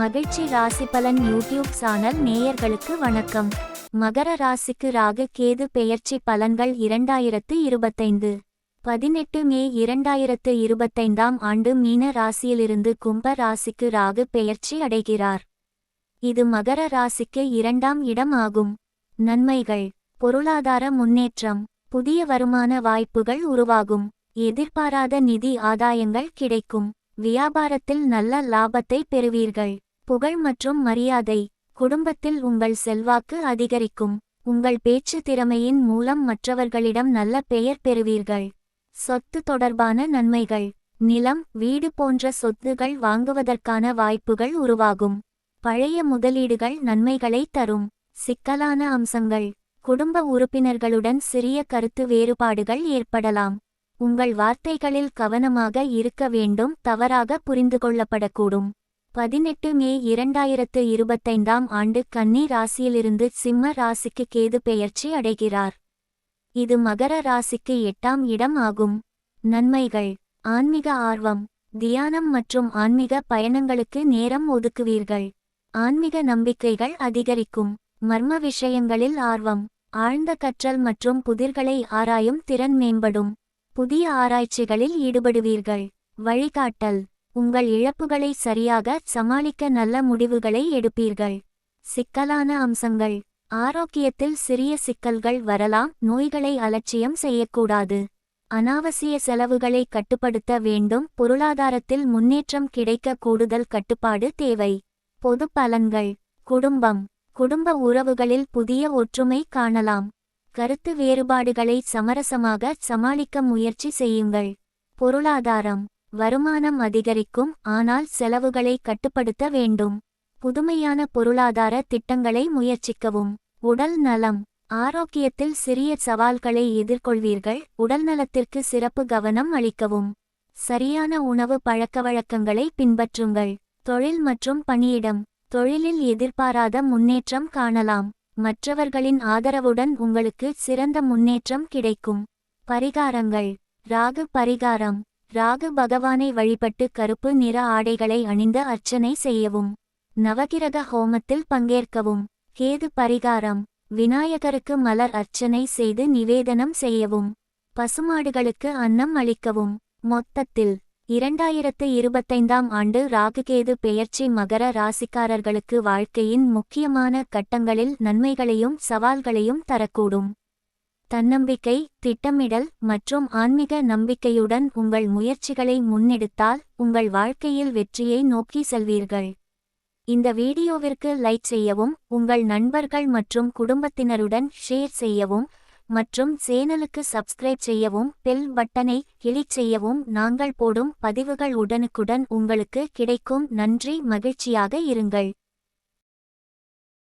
மகிழ்ச்சி ராசி பலன் யூடியூப் சேனல் நேயர்களுக்கு வணக்கம். மகர ராசிக்கு ராகு கேது பெயர்ச்சி பலன்கள் இரண்டாயிரத்து இருபத்தைந்து. பதினெட்டு மே இரண்டாயிரத்து இருபத்தைந்தாம் ஆண்டு மீன ராசியிலிருந்து கும்ப ராசிக்கு ராகு பெயர்ச்சி அடைகிறார். இது மகர ராசிக்கு இரண்டாம் இடம் ஆகும். நன்மைகள். பொருளாதார முன்னேற்றம். புதிய வருமான வாய்ப்புகள் உருவாகும். எதிர்பாராத நிதி ஆதாயங்கள் கிடைக்கும். வியாபாரத்தில் நல்ல லாபத்தை பெறுவீர்கள். புகழ் மற்றும் மரியாதை குடும்பத்தில் உங்கள் செல்வாக்கு அதிகரிக்கும். உங்கள் பேச்சு திறமையின் மூலம் மற்றவர்களிடம் நல்ல பெயர் பெறுவீர்கள். சொத்து தொடர்பான நன்மைகள் நிலம் வீடு போன்ற சொத்துகள் வாங்குவதற்கான வாய்ப்புகள் உருவாகும். பழைய முதலீடுகள் நன்மைகளை தரும். சிக்கலான அம்சங்கள் குடும்ப உறுப்பினர்களுடன் சிறிய கருத்து வேறுபாடுகள் ஏற்படலாம். உங்கள் வார்த்தைகளில் கவனமாக இருக்க வேண்டும் தவறாக புரிந்து கொள்ளப்படக்கூடும். பதினெட்டு மே இரண்டாயிரத்து இருபத்தைந்தாம் ஆண்டு கன்னி ராசியிலிருந்து சிம்ம ராசிக்கு கேது பெயர்ச்சி அடைகிறார். இது மகர ராசிக்கு எட்டாம் இடம் ஆகும். நன்மைகள். ஆன்மீக ஆர்வம். தியானம் மற்றும் ஆன்மீக பயணங்களுக்கு நேரம் ஒதுக்குவீர்கள். ஆன்மீக நம்பிக்கைகள் அதிகரிக்கும். மர்ம விஷயங்களில் ஆர்வம். ஆழ்ந்த கற்றல் மற்றும் புதிர்களை ஆராயும் திறன் மேம்படும். புதிய ஆராய்ச்சிகளில் ஈடுபடுவீர்கள். வழிகாட்டல். உங்கள் இழப்புகளை சரியாக சமாளிக்க நல்ல முடிவுகளை எடுப்பீர்கள். சிக்கலான அம்சங்கள். ஆரோக்கியத்தில் சிறிய சிக்கல்கள் வரலாம். நோய்களை அலட்சியம் செய்யக்கூடாது. அனாவசிய செலவுகளை கட்டுப்படுத்த வேண்டும். பொருளாதாரத்தில் முன்னேற்றம் கிடைக்க கூடுதல் கட்டுப்பாடு தேவை. பொது பலன்கள். குடும்பம். குடும்ப உறவுகளில் புதிய ஒற்றுமை காணலாம். கருத்து வேறுபாடுகளை சமரசமாக சமாளிக்க முயற்சி செய்யுங்கள். பொருளாதாரம். வருமானம் அதிகரிக்கும் ஆனால் செலவுகளை கட்டுப்படுத்த வேண்டும். புதுமையான பொருளாதார திட்டங்களை முயற்சிக்கவும். உடல் நலம். ஆரோக்கியத்தில் சிறிய சவால்களை எதிர்கொள்வீர்கள். உடல்நலத்திற்கு சிறப்பு கவனம் அளிக்கவும். சரியான உணவு பழக்கவழக்கங்களை பின்பற்றுங்கள். தொழில் மற்றும் பணியிடம். தொழிலில் எதிர்பாராத முன்னேற்றம் காணலாம். மற்றவர்களின் ஆதரவுடன் உங்களுக்கு சிறந்த முன்னேற்றம் கிடைக்கும். பரிகாரங்கள். ராகு பரிகாரம். ராகு பகவானை வழிபட்டு கருப்பு நிற ஆடைகளை அணிந்த அர்ச்சனை செய்யவும் நவகிரக ஹோமத்தில் பங்கேற்கவும் கேது பரிகாரம் விநாயகருக்கு மலர் அர்ச்சனை செய்து நிவேதனம் செய்யவும் பசுமாடுகளுக்கு அன்னம் அளிக்கவும். மொத்தத்தில் இரண்டாயிரத்து இருபத்தைந்தாம் ஆண்டு ராகுகேது பெயர்ச்சி மகர ராசிக்காரர்களுக்கு வாழ்க்கையின் முக்கியமான கட்டங்களில் நன்மைகளையும் சவால்களையும் தரக்கூடும். தன்னம்பிக்கை திட்டமிடல் மற்றும் ஆன்மீக நம்பிக்கையுடன் உங்கள் முயற்சிகளை முன்னெடுத்தால் உங்கள் வாழ்க்கையில் வெற்றியை நோக்கி செல்வீர்கள். இந்த வீடியோவிற்கு லைக் செய்யவும் உங்கள் நண்பர்கள் மற்றும் குடும்பத்தினருடன் ஷேர் செய்யவும் மற்றும் சேனலுக்கு சப்ஸ்கிரைப் செய்யவும் பெல் பட்டனை கிளிக் செய்யவும் நாங்கள் போடும் பதிவுகள் உடனுக்குடன் உங்களுக்கு கிடைக்கும். நன்றி மகிழ்ச்சியாக இருங்கள்.